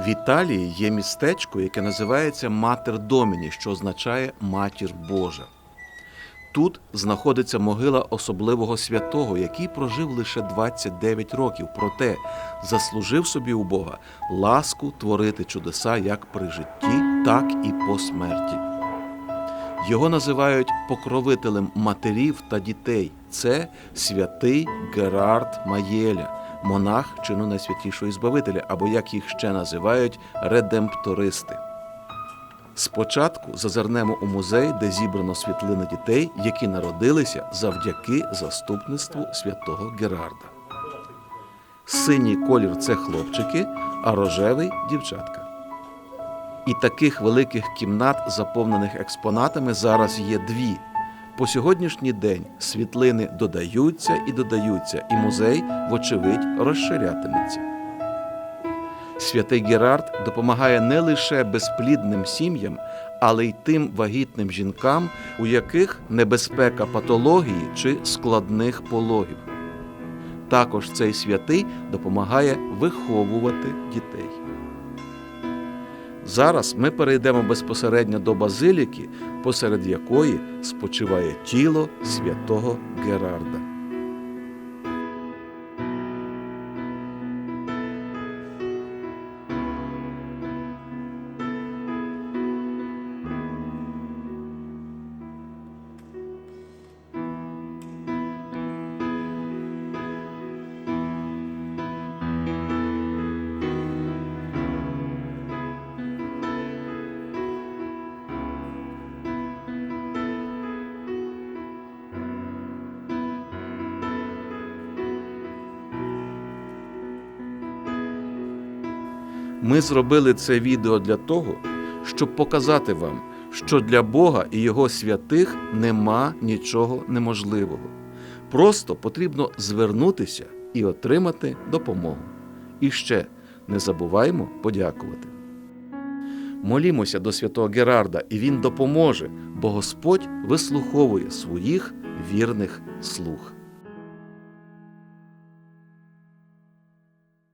В Італії є містечко, яке називається Матер Доміні, що означає Матір Божа. Тут знаходиться могила особливого святого, який прожив лише 29 років, проте заслужив собі у Бога ласку творити чудеса як при житті, так і по смерті. Його називають покровителем матерів та дітей. Це святий Герард Маєля, монах чину найсвятішого Збавителя, або як їх ще називають редемптористи. Спочатку зазирнемо у музей, де зібрано світлини дітей, які народилися завдяки заступництву святого Герарда. Синій колір це хлопчики, а рожевий дівчатка. І таких великих кімнат, заповнених експонатами, зараз є дві. По сьогоднішній день світлини додаються і додаються, і музей, вочевидь, розширятиметься. Святий Герард допомагає не лише безплідним сім'ям, але й тим вагітним жінкам, у яких небезпека патології чи складних пологів. Також цей святий допомагає виховувати дітей. Зараз ми перейдемо безпосередньо до базиліки, посеред якої спочиває тіло святого Герарда. Ми зробили це відео для того, щоб показати вам, що для Бога і Його святих нема нічого неможливого. Просто потрібно звернутися і отримати допомогу. І ще не забуваймо подякувати. Молімося до святого Герарда, і він допоможе, бо Господь вислуховує своїх вірних слуг.